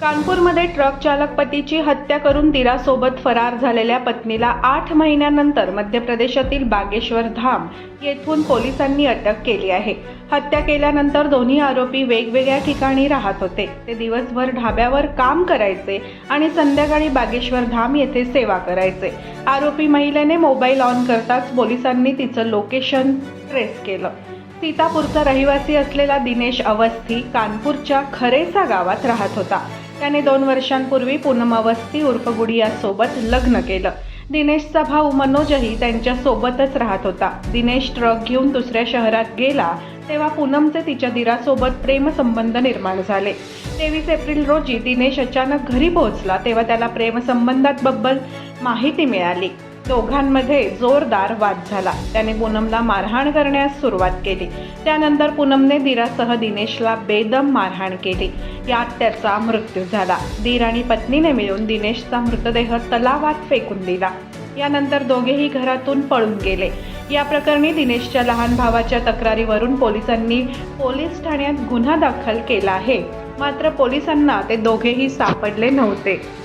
कानपूरमध्ये ट्रक चालक पतीची हत्या करून दिरासोबत फरार झालेल्या पत्नीला आठ महिन्यानंतर मध्य प्रदेशातील बागेश्वर धाम येथून पोलिसांनी अटक केली आहे. हत्या केल्यानंतर दोन्ही आरोपी वेगवेगळ्या ठिकाणी राहत होते. ते दिवसभर ढाब्यावर काम करायचे आणि संध्याकाळी बागेश्वर धाम येथे सेवा करायचे. आरोपी महिलेने मोबाईल ऑन करताच पोलिसांनी तिचं लोकेशन ट्रेस केलं. सीतापूरचा रहिवासी असलेला दिनेश अवस्थी कानपूरच्या खरेसा गावात राहत होता. त्याने दोन वर्षांपूर्वी पूनम अवस्थी उर्फ गुडियासोबत लग्न केलं. दिनेशचा भाऊ मनोजही त्यांच्यासोबतच राहत होता. दिनेश ट्रक घेऊन दुसऱ्या शहरात गेला तेव्हा पूनमचे तिच्या दिरासोबत प्रेमसंबंध निर्माण झाले. तेवीस एप्रिल रोजी दिनेश अचानक घरी पोहोचला तेव्हा त्याला प्रेमसंबंधाबद्दल माहिती मिळाली. दोघांमध्ये जोरदार वाद झाला. त्याने पूनमला मारहाण करण्यास सुरुवात केली. त्यानंतर पूनमने दिरासह दिनेशला बेदम मारहाण केली. यात त्याचा मृत्यू झाला. दीर आणि पत्नीने मिळून दिनेशचा मृतदेह तलावात फेकून दिला. यानंतर दोघेही घरातून पळून गेले. या प्रकरणी दिनेशच्या लहान भावाच्या तक्रारीवरून पोलिसांनी पोलीस ठाण्यात गुन्हा दाखल केला आहे. मात्र पोलिसांना ते दोघेही सापडले नव्हते.